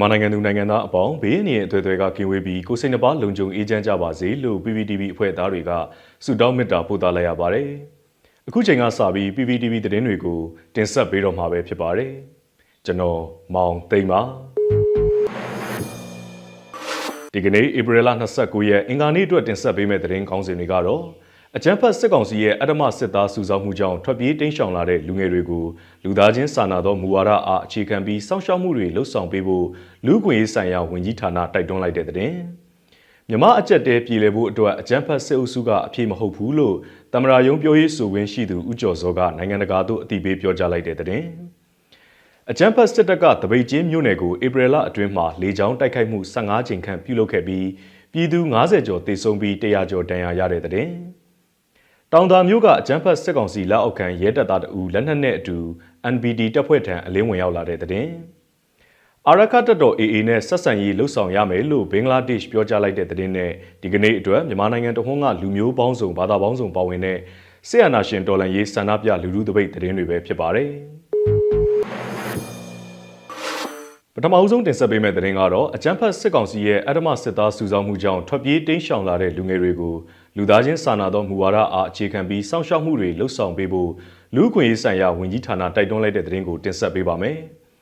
မြန်မာနိုင်ငံသူနိုင်ငံသားအပေါင်းဘေးအန္တရာယ်အသွယ်သွယ်ကကင်းဝေးပြီးကိုယ်စိတ်နှပါလုံခြုံအေးချမ်းကြပါစေလို့ PPTV အဖွဲ့သားတွေကဆုတောင်းမေတ္တာပို့သလိုက်ရပါတယ်။အခုချိန်ကစပြီး PPTV သတင်းတွေကိုတင်ဆက်ပေးတော့မှာပဲဖြစ်ပါတယ်။ကျွန်တော်မောင်သိမ့်ပါဒီကနေ့ဧပြီလ29ရက်အင်္ဂါနေ့အတွက်တင်ဆက်ပေးမယ့်သတင်းကောင်းစဉ်တွေကတော့ အကြမ်းဖက်စစ်ကောင်စီရဲ့အဓမ္မစစ်သားစုဆောင်းမှုကြောင့်ထွက်ပြေးတိမ်းရှောင်လာတဲ့လူငယ်တွေကိုလူသားချင်းစာနာသောမူဝါဒအားအခြေခံပြီးစောင့်ရှောက်မှုတွေလှုပ်ဆောင်ပေးဖို့လူ့အခွင့်အရေးဆိုင်ရာဝန်ကြီးဌာနတိုက်တွန်းလိုက်တဲ့တဲ့မြမအကြက်တဲပြည်လည်ဖို့အတွက်အကြမ်းဖက်စစ်အုပ်စုကအပြည့်မဟုတ်ဘူးလို့တမရာယုံပြောရေးဆိုခွင့်ရှိသူဦးကျော်စောကနိုင်ငံတကာသို့အတိပေးပြောကြားလိုက်တဲ့တဲ့အကြမ်းဖက်စစ်တပ်ကတပိတ်ချင်းမြို့နယ်ကိုဧပြီလအတွင်းမှာလေကြောင်းတိုက်ခိုက်မှု15ချိန်ခန့်ပြုလုပ်ခဲ့ပြီးပြည်သူ90ကျော်တေဆုံးပြီး100ကျော်ဒဏ်ရာရတဲ့တဲ့ တောင်သာမျိုးကအကြမ်းဖက်စစ်ကောင်စီလက်အောက်ခံရဲတပ်သားတအူလက်နက်နဲ့အတူ NBD တပ်ဖွဲ့ထံအလင်းဝင်ရောက်လာတဲ့တဲ့အာရခတ်တပ်တော် AA နဲ့ဆက်ဆံရေးလှုပ်ဆောင်ရမယ်လို့ဘင်္ဂလားဒေ့ရှ်ပြောကြားလိုက်တဲ့တဲ့နဲ့ဒီကနေ့အတွက်မြန်မာနိုင်ငံတဝန်းကလူမျိုးပေါင်းစုံဘာသာပေါင်းစုံပါဝင်တဲ့ဆီယနာရှင်တော်လန်ရေးဆန္ဒပြလူလူတပိတ်တဲ့တွေပဲဖြစ်ပါတယ်ပထမအဆုံးတင်ဆက်ပေးမယ့်သတင်းကတော့အကြမ်းဖက်စစ်ကောင်စီရဲ့အဓမ္မစစ်သားစုဆောင်းမှုကြောင့်ထွက်ပြေးတိမ်းရှောင်လာတဲ့လူငယ်တွေကို လူသားချင်းစာနာသောမူဝါဒအားအခြေခံပြီးစောင့်ရှောက်မှုတွေလှုပ်ဆောင်ပေးဖို့လူ့အခွင့်အရေးဆိုင်ရာဝန်ကြီးဌာနတိုက်တွန်းလိုက်တဲ့သတင်းကိုတင်ဆက်ပေးပါမယ်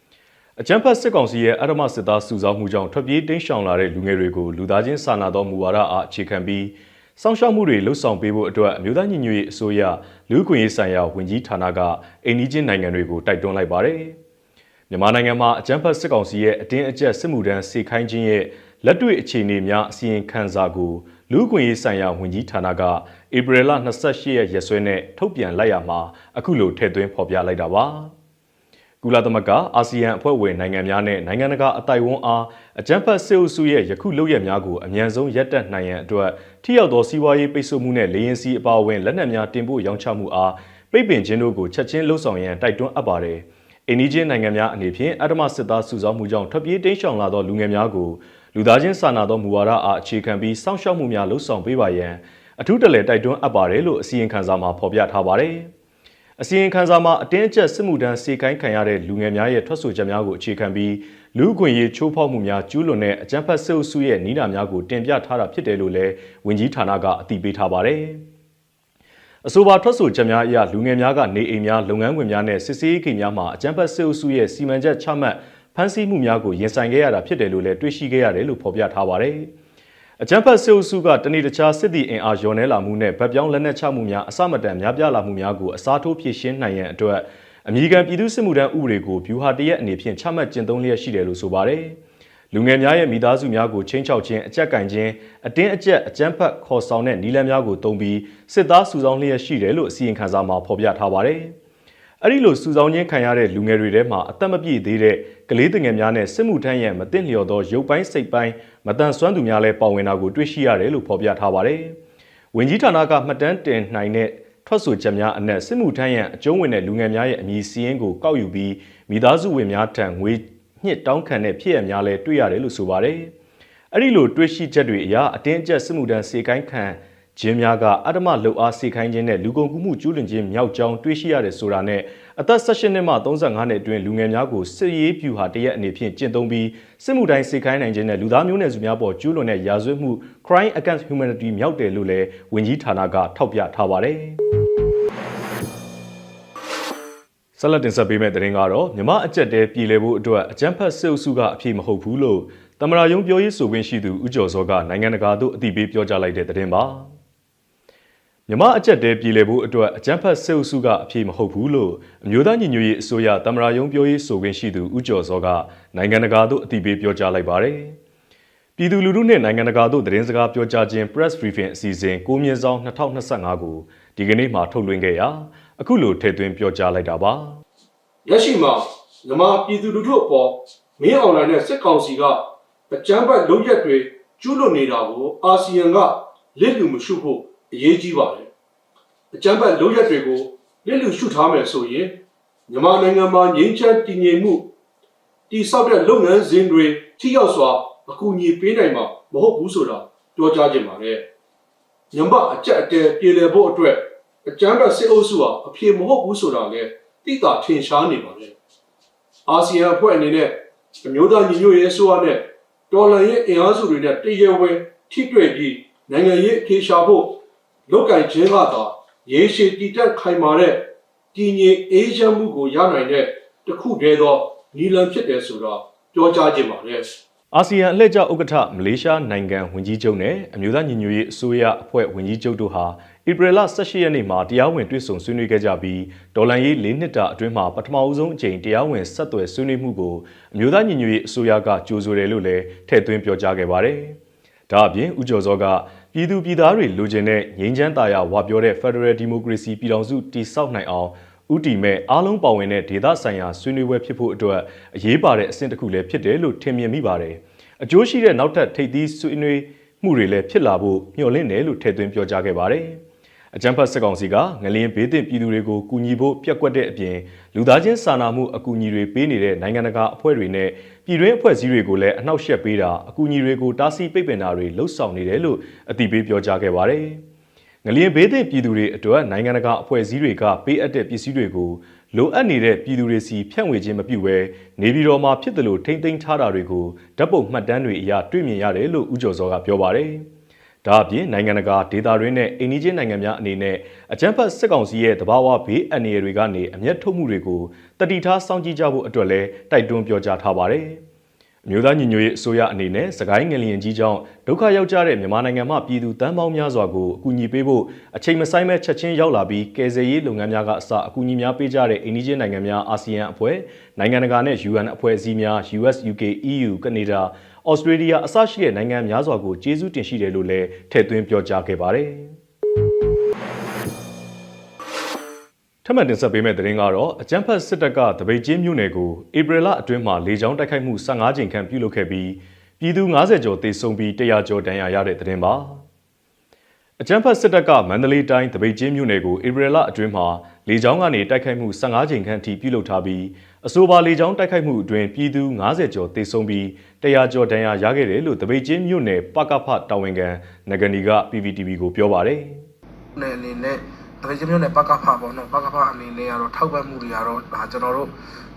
။အကြမ်းဖက်စစ်ကောင်စီရဲ့အဓမ္မစစ်သားစုဆောင်းမှုကြောင့်ထွက်ပြေးတိမ်းရှောင်လာတဲ့လူငယ်တွေကိုလူသားချင်းစာနာသောမူဝါဒအားအခြေခံပြီးစောင့်ရှောက်မှုတွေလှုပ်ဆောင်ပေးဖို့အတွက်အမျိုးသားညီညွတ်ရေးအစိုးရလူ့အခွင့်အရေးဆိုင်ရာဝန်ကြီးဌာနကအိန္ဒိချင်းနိုင်ငံတွေကိုတိုက်တွန်းလိုက်ပါတယ်။မြန်မာနိုင်ငံမှာအကြမ်းဖက်စစ်ကောင်စီရဲ့အတင်းအကျပ်စစ်မှုထမ်းစေခိုင်းခြင်းရဲ့လက်တွေ့အခြေအနေများအစီရင်ခံစာကို လူ့အခွင့်အရေးဆိုင်ရာဝန်ကြီးဌာနကဧပြီလ28ရက်ရက်စွဲနဲ့ထုတ်ပြန်လိုက်ရမှာအခုလိုထည့်သွင်းဖော်ပြလိုက်တာပါကုလသမဂ္ဂအာဆီယံအဖွဲ့ဝင်နိုင်ငံများနဲ့နိုင်ငံတကာအတိုင်ဝန်းအားအကြမ်းဖက်စစ်အုပ်စုရဲ့ယခုလုပ်ရများကိုအမြန်ဆုံးရပ်တန့်နိုင်ရန်အတွက်ထိရောက်သောစီးပွားရေးပိတ်ဆို့မှုနဲ့လေရင်စီအပါအဝင်လက်နက်များတင်ပို့ရောင်းချမှုအားပိတ်ပင်ခြင်းတို့ကိုချက်ချင်းလှုံ့ဆော်ရန်တိုက်တွန်းအပ်ပါတယ်။အင်းနီချင်းနိုင်ငံများအနေဖြင့်အဓမ္မစစ်သားစုဆောင်းမှုကြောင့်ထွက်ပြေးတိမ်းရှောင်လာသောလူငယ်များကို လူသားချင်းစာနာသောမူဝါဒအားအခြေခံပြီးစောင့်ရှောက်မှုများလှုံ့ဆော်ပေးပါရန်အထူးတလဲတိုက်တွန်းအပ်ပါတယ်လို့အစီရင်ခံစာမှာဖော်ပြထားပါတယ်။အစီရင်ခံစာမှာအတင်းအကျပ်စစ်မှုထမ်းစေခိုင်းခံရတဲ့လူငယ်များရဲ့ထွက်ဆိုချက်များကိုအခြေခံပြီးလူ့အခွင့်အရေးချိုးဖောက်မှုများကျူးလွန်တဲ့အကြမ်းဖက်စစ်အုပ်စုရဲ့နီးနာများကိုတင်ပြထားတာဖြစ်တယ်လို့လည်းဝန်ကြီးဌာနကအတည်ပြုထားပါတယ်။အဆိုပါထွက်ဆိုချက်များအရလူငယ်များကနေအိမ်များလုပ်ငန်းခွင်များနဲ့စစ်ဆေးရေးကိများမှာအကြမ်းဖက်စစ်အုပ်စုရဲ့စီမံချက်ချမှတ် ဖမ်းဆီးမှုများကိုရင်ဆိုင်ခဲ့ရတာဖြစ်တယ်လို့လည်းတွေ့ရှိခဲ့ရတယ်လို့ဖော်ပြထားပါတယ်။အကြမ်းဖက်စစ်အုပ်စုကတဏီတခြားစစ်တီအင်အားလျော်နှဲလာမှုနဲ့ဗတ်ပြောင်းလက်နက်ချမှုများအစမတန်များပြားလာမှုများကိုအစားထိုးဖြည့်ရှင်းနိုင်ရန်အတွက်အမေရိကန်ပြည်သူ့စစ်မှုထမ်းဥပဒေကိုဗျူဟာတရက်အနေဖြင့်ချမှတ်ကျင့်သုံးလျက်ရှိတယ်လို့ဆိုပါတယ်။လူငယ်များရဲ့မိသားစုများကိုချင်းချောက်ခြင်းအကြက်ကင်ခြင်းအတင်းအကျပ်အကြမ်းဖက်ခေါ်ဆောင်တဲ့နီလန်များကိုတုံးပြီးစစ်သားစုဆောင်းလျက်ရှိတယ်လို့အစီရင်ခံစာမှာဖော်ပြထားပါတယ်။အဲ့ဒီလိုစုဆောင်းခြင်းခံရတဲ့လူငယ်တွေထဲမှာအသက်မပြည့်သေးတဲ့ ကလေးငယ်များနဲ့စစ်မှုထမ်းရန်မတင်လျော်သောရုပ်ပိုင်းစိတ်ပိုင်းမတန်ဆွမ်းသူများလည်းပါဝင်တာကိုတွေ့ရှိရတယ်လို့ဖော်ပြထားပါတယ်။ဝင်ကြီးဌာနကမှတ်တမ်းတင်နိုင်တဲ့ထွက်ဆိုချက်များအနက်စစ်မှုထမ်းရန်အကျုံးဝင်တဲ့လူငယ်များရဲ့အမည်စီးရင်ကိုကောက်ယူပြီးမိသားစုဝင်များထံငွေညှစ်တောင်းခံတဲ့ဖြစ်ရများလည်းတွေ့ရတယ်လို့ဆိုပါတယ်။အဲ့ဒီလိုတွေ့ရှိချက်တွေအရအတင်းအကျပ်စစ်မှုထမ်းစေကိုင်းခံ ဂျင်းများကအဓမ္မလှုပ်အားစေခိုင်းခြင်းနဲ့လူကုန်ကူးမှုကျူးလွန်ခြင်းမြောက်ကြောင်းတွေးရှိရတယ်ဆိုတာနဲ့အသက်18နှစ်မှ35နှစ်အတွင်းလူငယ်များကိုစစ်ရေးပြူဟာတရက်အနေဖြင့်ကျင့်သုံးပြီးစစ်မှုတိုင်းစေခိုင်းနိုင်ခြင်းနဲ့လူသားမျိုးနွယ်စုများပေါ်ကျူးလွန်တဲ့ရာဇဝတ်မှု crime against humanity မြောက်တယ်လို့လည်းဝန်ကြီးဌာနကထောက်ပြထားပါတယ်ဆလတ်တင်ဆက်ပေးမယ့်သတင်းကတော့မြမအကြက်တဲပြည်လဲဖို့အတွက်အကြမ်းဖက်စစ်အုပ်စုကအပြည့်မဟုတ်ဘူးလို့တမရာယုံပြောရေးဆိုခွင့်ရှိသူဦးကျော်စောကနိုင်ငံတကာသို့အသိပေးပြောကြားလိုက်တဲ့သတင်းပါ။ မြမအကြက်တဲပြည်လည်ဖို့အတွက်အကြမ်းဖက်စစ်အုပ်စုကအပြေမဟုတ်ဘူးလို့အမျိုးသားညီညွတ်ရေးအစိုးရတမရာယုံပြောရေးဆိုခွင့်ရှိသူဦးကျော်စောကနိုင်ငံတကာသို့အသိပေးပြောကြားလိုက်ပါတယ်။ပြည်သူလူထုနဲ့နိုင်ငံတကာသို့သတင်းစကားပြောကြားခြင်း press briefing အစီအစဉ်ကိုမြင့်ဆောင်2025ကိုဒီကနေ့မှထုတ်လွှင့်ခဲ့ရာအခုလိုထည့်သွင်းပြောကြားလိုက်တာပါ။ရရှိမှာမြန်မာပြည်သူလူထုအပေါ်မင်းအွန်လိုင်းနဲ့စစ်ကောင်စီကအကြမ်းဖက်လုပ်ရက်တွေကျူးလွန်နေတာကိုအာဆီယံကလစ်လူမရှုဖို့ အရေးကြီးပါတယ်အကြမ်းဖက်လုပ်ရက်တွေကိုလစ်လူရှုထားမယ်ဆိုရင်မြန်မာနိုင်ငံမှာငြိမ်းချမ်းတည်ငြိမ်မှုတည်ဆောက်တဲ့လုပ်ငန်းစဉ်တွေထိရောက်စွာအကူအညီပေးနိုင်မှာမဟုတ်ဘူးဆိုတာပြောကြားခြင်းပါတယ်မြန်မာအကြက်အတဲပြည်လည်ဖို့အတွက်အကြမ်းဖက်စစ်အုပ်စုဟာအပြေမဟုတ်ဘူးဆိုတာလည်းသိတာထင်ရှားနေပါတယ်အာဆီယံအဖွဲ့အနေနဲ့အမျိုးသားညီညွတ်ရေးအစိုးရနဲ့တော်လှန်ရေးအင်အားစုတွေနဲ့တရဝဲထိတွေ့ပြီးနိုင်ငံရေးအခေရှာဖို့ လောက်ကင်ခြင်းကသာရေရှည်တည်တတ်ခိုင်မာတဲ့တည်ငြိမ်အေးချမ်းမှုကိုရနိုင်တဲ့တစ်ခုတည်းသောနီလန်ဖြစ်တယ်ဆိုတော့ပြောကြားခြင်းပါတယ်အာဆီယံအလှည့်ကျဥက္ကဋ္ဌမလေးရှားနိုင်ငံဝန်ကြီးချုပ်နဲ့အမျိုးသားညီညွတ်ရေးအစိုးရအဖွဲ့ဝန်ကြီးချုပ်တို့ဟာဧပြီလ18ရက်နေ့မှာတရားဝင်တွေ့ဆုံဆွေးနွေးခဲ့ကြပြီးဒေါ်လာရေး၄နှစ်တာအတွင်းမှာပထမအဆုံးအကြိမ်တရားဝင်ဆက်သွယ်ဆွေးနွေးမှုကိုအမျိုးသားညီညွတ်ရေးအစိုးရကကြိုဆိုတယ်လို့လည်းထည့်သွင်းပြောကြားခဲ့ပါတယ်။ဒါအပြင်ဦးကျော်စောက ပြည်သူပြည်သားတွေလိုချင်တဲ့ငြိမ်းချမ်းသာယာဝါပြောတဲ့ Federal Democracy ပြည်ထောင်စုတည်ဆောက်နိုင်အောင်ဥတီမဲ့အားလုံးပါဝင်တဲ့ဒေသဆိုင်ရာဆွေးနွေးပွဲဖြစ်ဖို့အတွက်အရေးပါတဲ့အဆင့်တစ်ခုလည်းဖြစ်တယ်လို့ထင်မြင်မိပါတယ်။အကျိုးရှိတဲ့နောက်ထပ်ထိပ်သီးဆွေးနွေးမှုတွေလည်းဖြစ်လာဖို့မျှော်လင့်တယ်လို့ထည့်သွင်းပြောကြားခဲ့ပါတယ်။ အကြံဖတ်စစ်ကောင်စီကငလျင်ဘေးသင့်ပြည်သူတွေကိုကူညီဖို့ပြက်ကွက်တဲ့အပြင်လူသားချင်းစာနာမှုအကူအညီတွေပေးနေတဲ့နိုင်ငံတကာအဖွဲ့တွေနဲ့ပြည်တွင်းအဖွဲ့အစည်းတွေကိုလည်းအနှောက်အယှက်ပေးတာအကူအညီတွေကိုတားဆီးပိတ်ပင်တာတွေလှုပ်ဆောင်နေတယ်လို့အတိပေးပြောကြားခဲ့ပါတယ်။ငလျင်ဘေးသင့်ပြည်သူတွေအတွက်နိုင်ငံတကာအဖွဲ့အစည်းတွေကပေးအပ်တဲ့ပစ္စည်းတွေကိုလိုအပ်နေတဲ့ပြည်သူတွေစီဖြန့်ဝေခြင်းမပြုဘဲနေပြည်တော်မှာဖြစ်တယ်လို့ထိမ့်သိမ်းထားတာတွေကိုဓာတ်ပုံမှတ်တမ်းတွေအရတွေ့မြင်ရတယ်လို့ဦးကျော်စောကပြောပါတယ်။ ဒါအပြင်နိုင်ငံတကာဒေတာတွေနဲ့အိန္ဒိချင်းနိုင်ငံများအနေနဲ့အကြမ်းဖက်စစ်ကောင်စီရဲ့တဘာဝဘေးအန္တရာယ်တွေကနေအမျက်ထုတ်မှုတွေကိုတတိထားစောင့်ကြည့်ကြဖို့အတွက်လည်းတိုက်တွန်းပြောကြားထားပါတယ်။အမျိုးသားညီညွတ်ရေးအစိုးရအနေနဲ့စကိုင်းငလျင်ကြီးကြောင့်ဒုက္ခရောက်ကြတဲ့မြန်မာနိုင်ငံမှာပြည်သူတန်းပေါင်းများစွာကိုအကူအညီပေးဖို့အချိန်မဆိုင်မဲ့ချက်ချင်းရောက်လာပြီးကယ်ဆယ်ရေးလုပ်ငန်းများကအစအကူအညီများပေးကြတဲ့အိန္ဒိချင်းနိုင်ငံများအာဆီယံအဖွဲ့နိုင်ငံတကာနဲ့ UN အဖွဲ့အစည်းများ US UK EU ကနေဒါ ဩစတြေးလျအစရှိတဲ့နိုင်ငံများစွာကိုကျေးဇူးတင်ရှိတယ်လို့လည်းထည့်သွင်းပြောကြားခဲ့ပါတယ်ထပ်မံတင်ဆက်ပေးမယ့်သတင်းကတော့အကြမ်းဖက်စစ်တပ်ကတပိတ်ချင်းမြို့နယ်ကိုဧပြီလအတွင်းမှာလေကြောင်းတိုက်ခိုက်မှု15ကြိမ်ခန့်ပြုလုပ်ခဲ့ပြီးပြည်သူ90ကျော်သေဆုံးပြီး100ကျော်ဒဏ်ရာရတဲ့သတင်းပါအကြမ်းဖက်စစ်တပ်ကမန္တလေးတိုင်းတပိတ်ချင်းမြို့နယ်ကိုဧပြီလအတွင်းမှာလေကြောင်းကနေတိုက်ခိုက်မှု15ကြိမ်ခန့်ထိပြုလုပ်ထားပြီး အဆိုပါလေကြောင်းတိုက်ခိုက်မှုအတွင်းပြည်သူ90ကျော်သေဆုံးပြီး100ကျော်ဒဏ်ရာရခဲ့တယ်လို့တပိတ်ချင်းမြို့နယ်ပကဖတာဝန်ခံနဂနီက PPTV ကိုပြောပါတယ်နယ်အနေနဲ့တပည့်ချင်းမျိုးနဲ့ပကဖပေါ့နော်ပကဖအနေနဲ့ကတော့ထောက်ပံ့မှုတွေကတော့ဒါကျွန်တော်တို့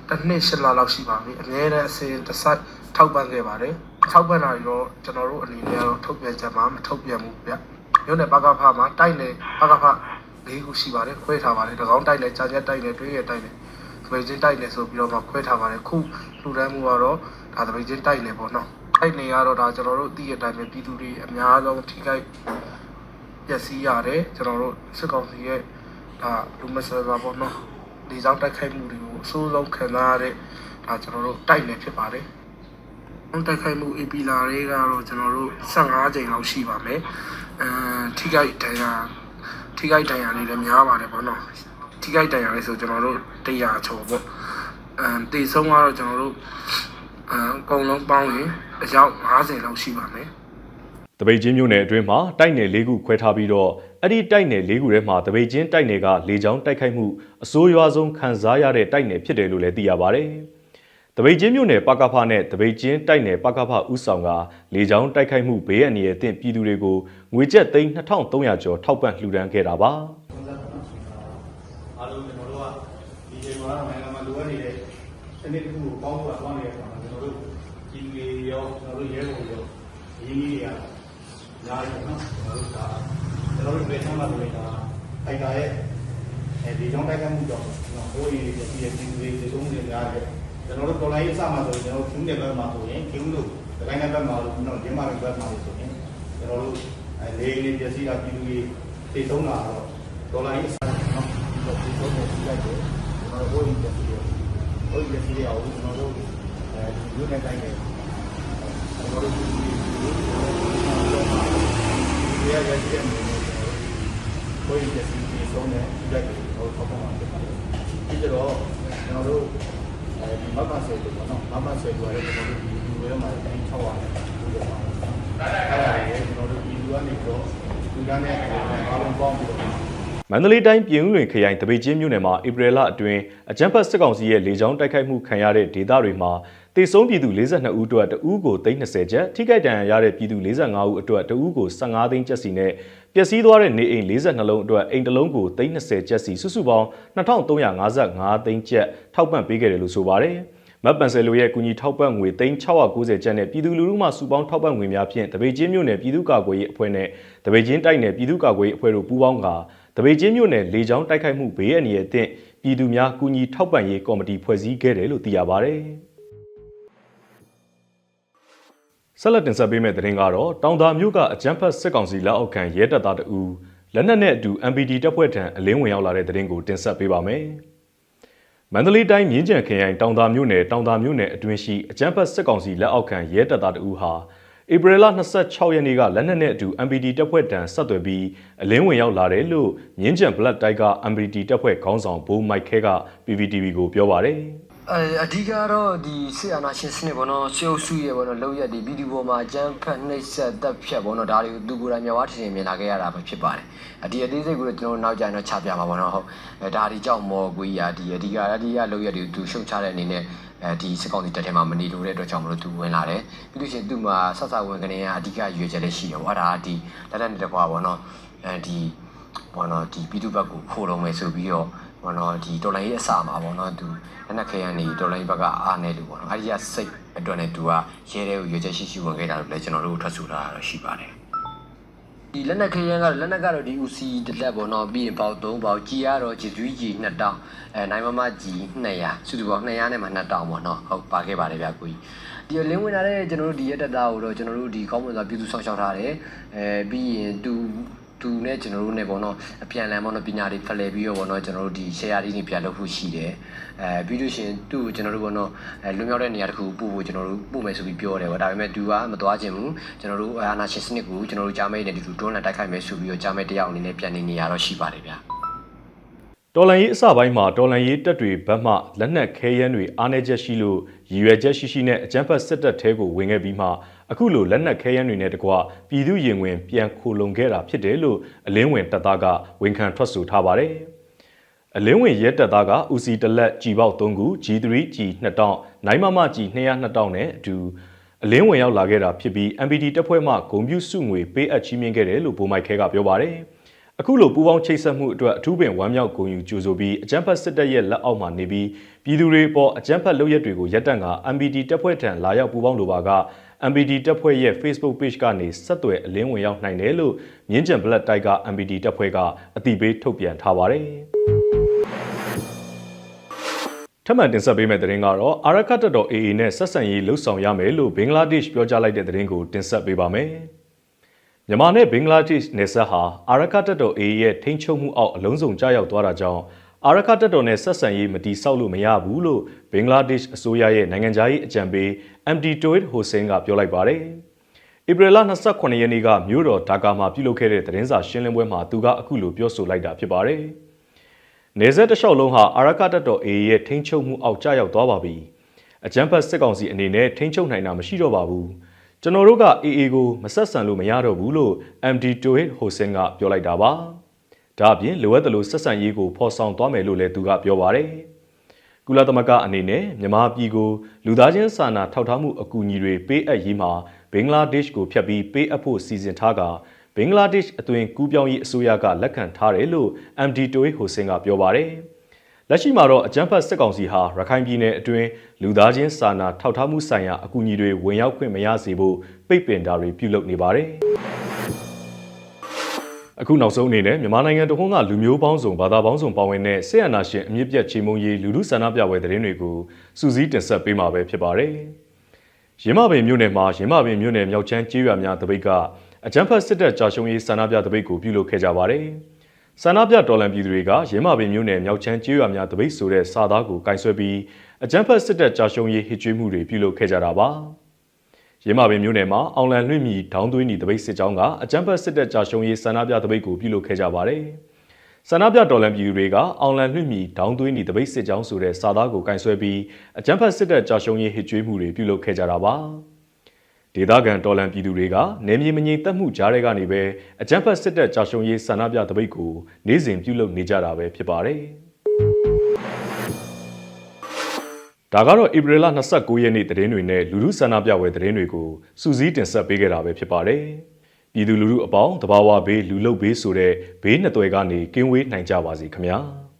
တစ်နှစ်ရှစ်လလောက်ရှိပါပြီအများနဲ့အစဉ်တစ်စိုက်ထောက်ပံ့ခဲ့ပါတယ်ထောက်ပံ့တာတွေတော့ကျွန်တော်တို့အနေနဲ့ကတော့ထုတ်ပြန်ချက်မှာမထုတ်ပြန်ဘူးဗျမျိုးနဲ့ပကဖမှာတိုက်နေပကဖ၄ခုရှိပါတယ်ခွဲထားပါတယ်တကောင်းတိုက်နေကြာချက်တိုက်နေတွေးရတိုက်နေတ ပည့်ချင်းတိုက်နေဆိုပြီးတော့မှခွဲထားပါတယ်ခုလူတန်းမှုကတော့ဒါတပည့်ချင်းတိုက်နေပေါ့နော်တိုက်နေရတော့ဒါကျွန်တော်တို့သိရတဲ့အတိုင်းပဲပြည်သူတွေအများဆုံးထိခိုက်ပျက်စီးရတယ်ကျွန်တော်တို့စစ်ကောင်စီရဲ့ဒါလူမဆယ်ပါပေါ့နော်ဒီဆောင်တိုက်ခိုက်မှုတွေကိုအဆိုးဆုံးခံစားရတဲ့ဒါကျွန်တော်တို့တိုက်နေဖြစ်ပါတယ်။တိုက်ခိုက်မှု AP လာတွေကတော့ကျွန်တော်တို့15ကြိမ်လောက်ရှိပါမယ်။အဲထိခိုက်ဒဏ်ရာထိခိုက်ဒဏ်ရာတွေလည်းများပါတယ်ပေါ့နော်။ ထိခိုက်ဒဏ်ရာတွေဆိုကျွန်တော်တို့100ကျော်ပေါ့။အဲတေဆုံးကတော့ကျွန်တော်တို့အဲအကုန်လုံးပေါင်းရင်အယောက်50လောက်ရှိပါမယ်။တပိတ်ချင်းမြို့နယ်အတွင်းမှာတိုက်နယ်၄ခုခွဲထားပြီးတော့အဲ့ဒီတိုက်နယ်၄ခုထဲမှာတပိတ်ချင်းတိုက်နယ်ကလေကြောင်းတိုက်ခိုက်မှုအစိုးရွားဆုံးခံစားရတဲ့တိုက်နယ်ဖြစ်တယ်လို့လည်းသိရပါဗျ။တပိတ်ချင်းမြို့နယ်ပကဖနဲ့တပိတ်ချင်းတိုက်နယ်ပကဖဥဆောင်ကလေကြောင်းတိုက်ခိုက်မှုဘေးအန္တရာယ်အသင့်ပြည်သူတွေကိုငွေကျပ်သိန်း2300ကျော်ထောက်ပံ့လှူဒန်းခဲ့တာပါ။ အားလုံးကျွန်တော်တို့က ဒီချိန်မှာနိုင်ငံမှာလိုအပ်နေတဲ့စနစ်တစ်ခုကိုပေါင်းဖို့သွားနေတဲ့အခါမှာကျွန်တော်တို့ဒီတွေရောကျွန်တော်တို့ရဲဘော်ရောရင်းကြီးတွေကညားရနော်ကျွန်တော်တို့ဒါကျွန်တော်တို့ပြည်ချမ်းသာတွေဒါအိုက်တာရဲ့အဲဒီကြောင့်တိုက်ခိုက်မှုကြောင့်နော်ဟိုးရည်တွေပြည်ပြည်တွေဒီဆုံးတွေများတယ်ကျွန်တော်တို့တော်လိုင်းရေးအစမှာဆိုရင်ကျွန်တော်တို့ခင်းတဲ့ဘက်မှာဆိုရင်ခင်းလို့ဒီတိုင်းတဲ့ဘက်မှာလို့ကျွန်တော်ဂျင်းမာတဲ့ဘက်မှာလို့ဆိုရင်ကျွန်တော်တို့အဲလေနေပြည်စီကပြည်သူတွေသိဆုံးတာတော့တော်လိုင်းရေးအစနော်ဒီဆုံးကိုပြလိုက်တယ် ကျွန်တော်တို့ဟိုးရည်ပြည်စီတွေဟိုးရည်ပြည်စီတွေအောင်ကျွန်တော်တို့အဲဒီလူနဲ့တိုင်းတယ်ကျွန်တော်တို့ဒီဒီရရရှိတဲ့မျိုးကိုယ်ရည်ပြည်စီတွေဆုံးတဲ့ဒီလိုက်ကိုထောက်ပံ့မှာဖြစ်ပါတယ်ဒီကြတော့ကျွန်တော်တို့အဲဒီမမဆွေတို့ပေါ့နော်မမဆွေတို့ရတယ်ကျွန်တော်တို့ဒီလူတွေမှာတိုင်း600ရတယ်ဒီလိုပါအဲ့ဒါလည်းကျွန်တော်တို့ဒီလူကနေတော့လူကနဲ့အားလုံးပေါင်းပြီးတော့ မန္တလေးတိုင်းပြည်ဦးလွင်ခရိုင်တပိတ်ချင်းမြို့နယ်မှာဧပြီလအတွင်းအကြမ်းဖက်စစ်ကောင်စီရဲ့လေကြောင်းတိုက်ခိုက်မှုခံရတဲ့ဒေသတွေမှာတေဆုံးပြည်သူ42ဦးအတွက်တဦးကို320ကျပ်ထိခိုက်ဒဏ်ရာရတဲ့ပြည်သူ45ဦးအတွက်တဦးကို15သိန်းကျပ်စီနဲ့ပျက်စီးသွားတဲ့နေအိမ်42လုံးအတွက်အိမ်တစ်လုံးကို320ကျပ်စီစုစုပေါင်း2355သိန်းကျပ်ထောက်ပံ့ပေးခဲ့တယ်လို့ဆိုပါတယ်မတ်ပန်ဆယ်လိုရဲ့ကူညီထောက်ပံ့ငွေ3690ကျပ်နဲ့ပြည်သူလူထုမှစုပေါင်းထောက်ပံ့ငွေများဖြင့်တပေချင်းမြို့နယ်ပြည်သူ့ကာကွယ်ရေးအဖွဲ့နဲ့တပေချင်းတိုက်နယ်ပြည်သူ့ကာကွယ်ရေးအဖွဲ့တို့ပူးပေါင်းကာ တပေချင်းမြို့နယ်လေကြောင်းတိုက်ခိုက်မှုဘေးအန္တရာယ်အသင့်ပြည်သူများကူညီထောက်ပံ့ရေးကော်မတီဖွဲ့စည်းခဲ့တယ်လို့သိရပါဗျ။ဆက်လက်တင်ဆက်ပေးမယ့်သတင်းကတော့တောင်သာမြို့ကအကြမ်းဖက်စစ်ကောင်စီလက်အောက်ခံရဲတပ်သားတအူလက်နက်နဲ့အတူ MPD တပ်ဖွဲ့ထံအလင်းဝင်ရောက်လာတဲ့သတင်းကိုတင်ဆက်ပေးပါမယ်။မန္တလေးတိုင်းမြင်းကြံခရိုင်တောင်သာမြို့နယ်တောင်သာမြို့နယ်အတွင်းရှိအကြမ်းဖက်စစ်ကောင်စီလက်အောက်ခံရဲတပ်သားတအူဟာ ဧပြီလ26ရက်နေ့ကလက်နက်နဲ့အတူ MPD တပ်ဖွဲ့ထံဆက်သွယ်ပြီးအလင်းဝင်ရောက်လာတယ်လို့မြင်းကြံ Black တိုက်က MPD တပ်ဖွဲ့ခေါင်းဆောင်ဘိုးမိုက်ခဲက PPTV ကိုပြောပါတယ်။ အဲအဓိကတော့ဒီဆီအာနာရှင်စနစ်ပေါ့နော်ရှေးအုပ်စုရဲ့ပေါ့နော်လောက်ရဒီဗီဒီယိုပေါ်မှာအကျန်းဖက်နှိပ်စက်တပ်ဖြတ်ပေါ့နော်ဒါတွေကိုသူကိုယ်တိုင်မျက်ဝါးထင်ထင်မြင်လာခဲ့ရတာပဲဖြစ်ပါတယ်အဒီအသေးစိတ်ကိုတော့ကျွန်တော်တို့နောက်ကြရင်တော့ချပြမှာပေါ့နော်ဟုတ်အဲဒါဒီကြောင့်မော်ကွေးရာဒီအဓိကအဓိကလောက်ရဒီသူရှုံချတဲ့အနေနဲ့အဲဒီစစ်ကောင်စီတပ်ထဲမှာမနေလို့တဲ့အတွက်ကြောင့်မလို့သူဝင်လာတယ်ပြီးလို့ရှိရင်သူ့မှာဆက်ဆဝင်ကနေကအဓိကရွေချက်လည်းရှိတယ်ပေါ့အဲ့ဒါကဒီလက်လက်နေတဲ့ဘွားပေါ့နော်အဲဒီပေါ့နော်ဒီပြည်သူ့ဘက်ကိုခိုးလုံးမယ်ဆိုပြီးတော့ ဘောနော်ဒီတော်လိုင်းရဲ့အစာမှာဘောနော်သူလက်နက်ခဲရနေတော်လိုင်းဘက်ကအားနေလို့ဘောနော်အဲဒီကစိတ်အတွက်နဲ့သူကရဲတဲ့ကိုရွေချက်ရှိရှိဝင်ခဲ့တာလို့လည်းကျွန်တော်တို့ထွက်ဆိုထားတာရှိပါတယ်ဒီလက်နက်ခဲရန်ကလက်နက်ကတော့ဒီ UC တစ်လက်ပေါ့နော်ပြီးရင်ပေါက်3ပေါက်ကြီးရတော့ဂျီဇူးကြီး2တောင်းအဲနိုင်မမကြီး200စုစုပေါင်း200နဲ့မှ2တောင်းပေါ့နော်ဟုတ်ပါခဲ့ပါတယ်ဗျာကိုကြီးဒီလင်းဝင်လာတဲ့ကျွန်တော်တို့ဒီရက်တက်တာကိုတော့ကျွန်တော်တို့ဒီကောင်းမွန်စွာပြုစုဆောင်ရှောက်ထားတယ်အဲပြီးရင်သူ သူနဲ့ကျွန်တော်တို့နဲ့ပေါ့နော်အပြန်လန်ပေါ့နော်ပညာတွေဖလှယ်ပြီးတော့ပေါ့နော်ကျွန်တော်တို့ဒီ share လေးတွေပြန်လုပ်ဖို့ရှိတယ်အဲပြီးလို့ရှိရင်သူ့ကိုကျွန်တော်တို့ပေါ့နော်အဲလွန်မြောက်တဲ့နေရာတစ်ခုပို့ဖို့ကျွန်တော်တို့ပို့မယ်ဆိုပြီးပြောတယ်ပေါ့ဒါပေမဲ့သူကမသွားခြင်းဘူးကျွန်တော်တို့အာနာရှင်စနစ်ကိုကျွန်တော်တို့ကြားမဲနဲ့ဒီလို drone နဲ့တိုက်ခိုက်မယ်ဆိုပြီးတော့ကြားမဲတယောက်အနေနဲ့ပြန်နေနေရတော့ရှိပါတယ်ဗျာတော်လန်ရေးအစပိုင်းမှာတော်လန်ရေးတပ်တွေဘက်မှလက်နက်ခဲယမ်းတွေအားနည်းချက်ရှိလို့ရည်ရွယ်ချက်ရှိရှိနဲ့အကြမ်းဖက်စစ်တပ်ထဲကိုဝင်ခဲ့ပြီးမှ အခုလိုလက်နက်ခဲယမ်းတွေနဲ့တကွပြည်သူရင်ဝင်ပြန်ခိုလုံခဲ့တာဖြစ်တယ်လို့အလင်းဝင်တပ်သားကဝန်ခံထွက်ဆိုထားပါတယ်။အလင်းဝင်ရဲတပ်သားကဦးစီတလက်ကြီပေါက်3ခု G3 G 2တောင်းနိုင်မမ G 200တောင်းနဲ့အတူအလင်းဝင်ရောက်လာခဲ့တာဖြစ်ပြီး MPD တပ်ဖွဲ့မှဂုံပြူစုငွေပေးအပ်ချီးမြှင့်ခဲ့တယ်လို့ဗိုလ်မိုက်ခဲကပြောပါတယ်။အခုလိုပူးပေါင်းချိတ်ဆက်မှုအတွက်အထူးပင်ဝမ်းမြောက်ဂုဏ်ယူကြိုဆိုပြီးအကြမ်းဖက်စစ်တပ်ရဲ့လက်အောက်မှာနေပြီးပြည်သူတွေပေါ်အကြမ်းဖက်လုပ်ရက်တွေကိုရပ်တန့်က MPD တပ်ဖွဲ့ထံလာရောက်ပူးပေါင်းလိုပါက MPD တပ်ဖွဲ့ရဲ့ Facebook Page ကနေဆက်သွယ်အလင်းဝင်ရောက်နိုင်တယ်လို့မြင်းကြံ Black တိုက်က MPD တပ်ဖွဲ့ကအတိပေးထုတ်ပြန်ထားပါတယ်ထပ်မံတင်ဆက်ပေးမယ့်သတင်းကတော့အာရခတ်တပ်တော် AA နဲ့ဆက်ဆံရေးလှုပ်ဆောင်ရမယ်လို့ဘင်္ဂလားဒေ့ရှ်ပြောကြားလိုက်တဲ့သတင်းကိုတင်ဆက်ပေးပါမယ်။မြန်မာနဲ့ဘင်္ဂလားဒေ့ရှ်နယ်စပ်ဟာအာရခတပ်တော် AA ရဲ့ထိန်းချုပ်မှုအောက်အလုံးစုံကျရောက်သွားတာကြောင့် အာရခတပ်တော်နဲ့ဆက်ဆံရေးမတီဆောက်လို့မရဘူးလို့ဘင်္ဂလားဒေ့ရှ်အစိုးရရဲ့နိုင်ငံခြားရေးအကြံပေး MD Toit Hossein ကပြောလိုက်ပါတယ်။ဧပြီလ28ရက်နေ့ကမြို့တော်ဒါကာမှာပြုလုပ်ခဲ့တဲ့သတင်းစာရှင်းလင်းပွဲမှာသူကအခုလိုပြောဆိုလိုက်တာဖြစ်ပါတယ်။နေဆက်တလျှောက်လုံးဟာအာရခတပ်တော် AA ရဲ့ထိန်းချုပ်မှုအောက်ကျရောက်သွားပါပြီ။အကြမ်းဖက်စစ်ကောင်စီအနေနဲ့ထိန်းချုပ်နိုင်တာမရှိတော့ပါဘူး။ကျွန်တော်တို့က AA ကိုမဆက်ဆံလို့မရတော့ဘူးလို့ MD Tohid Hossein ကပြောလိုက်တာပါ။ ဒါအပြင်လိုအပ်သလိုဆက်ဆံရေးကိုဖော်ဆောင်သွားမယ်လို့လည်းသူကပြောပါတယ်။ကုလသမဂ္ဂအနေနဲ့မြန်မာပြည်ကိုလူသားချင်းစာနာထောက်ထားမှုအကူအညီတွေပေးအပ်ရေးမှာဘင်္ဂလားဒေ့ရှ်ကိုဖျက်ပြီးပေးအပ်ဖို့စီစဉ်ထားကဘင်္ဂလားဒေ့ရှ်အသွင်ကူးပြောင်းရေးအစိုးရကလက်ခံထားတယ်လို့ MD Tohid Hossein ကပြောပါတယ်။လက်ရှိမှာတော့အကြမ်းဖက်စစ်ကောင်စီဟာရခိုင်ပြည်နယ်အတွင်းလူသားချင်းစာနာထောက်ထားမှုဆိုင်ရာအကူအညီတွေဝင်ရောက်ခွင့်မရစေဖို့ပိတ်ပင်တာတွေပြုလုပ်နေပါတယ်။ အခုနောက်ဆုံးအနေနဲ့မြန်မာနိုင်ငံတဝန်းကလူမျိုးပေါင်းစုံဘာသာပေါင်းစုံပါဝင်တဲ့ဆေးရနာရှင်အမြင့်ပြတ်ချေမုံရေးလူလူဆန္ဒပြပွဲသတင်းတွေကိုစူးစီးတင်ဆက်ပေးမှာပဲဖြစ်ပါတယ်။ရင်းမပင်မြို့နယ်မှာရင်းမပင်မြို့နယ်မြောက်ချမ်းကျေးရွာများတပိတ်ကအကြမ်းဖက်စစ်တပ်ကြာရှုံးရေးဆန္ဒပြတပိတ်ကိုပြုလုပ်ခဲ့ကြပါတယ်။ဆန္ဒပြတော်လှန်ပြည်သူတွေကရင်းမာပင်မြို့နယ်မြောက်ချမ်းကျေးရွာများတပိတ်ဆိုတဲ့စာသားကိုကင်ဆွဲပြီးအကြမ်းဖက်စစ်တပ်ကြာရှုံးရေးဟစ်ကြွေးမှုတွေပြုလုပ်ခဲ့ကြတာပါ။ ရင်းမာပင်မြို့နယ်မှာအောင်လန်လွှင့်မီဒေါင်းသွင်းဤတပိတ်စစ်ကြောင်းကအကြမ်းဖက်စစ်တပ်ကြာရှုံးရေးဆန္ဒပြတပိတ်ကိုပြုလုပ်ခဲ့ကြပါတယ်။ဆန္ဒပြတော်လှန်ပြည်သူတွေကအောင်လန်လွှင့်မီဒေါင်းသွင်းဤတပိတ်စစ်ကြောင်းဆိုတဲ့စာသားကိုကင်ဆွဲပြီးအကြမ်းဖက်စစ်တပ်ကြာရှုံးရေးဟစ်ကြွေးမှုတွေပြုလုပ်ခဲ့ကြတာပါ။ဒေသခံတော်လန်ပြည်သူတွေကနေမြေမငြိမ်သက်မှုကြားတွေကနေပဲအကြမ်းဖက်စစ်တပ်ကြာရှုံးရေးဆန္ဒပြတပိတ်ကိုနေ့စဉ်ပြုလုပ်နေကြတာပဲဖြစ်ပါတယ်။ ဒါကတော့ဧပြီလ29ရက်နေ့သတင်းတွေနဲ့လူလူဆန္ဒပြပွဲသတင်းတွေကိုစူးစီးတင်ဆက်ပေးခဲ့တာပဲဖြစ်ပါတယ်။ပြည်သူလူထုအပေါင်းတဘာဝဘေးလူလုတ်ဘေးဆိုတဲ့ဘေးနှစ်သွယ်ကနေကင်းဝေးနိုင်ကြပါစေခင်ဗျာ။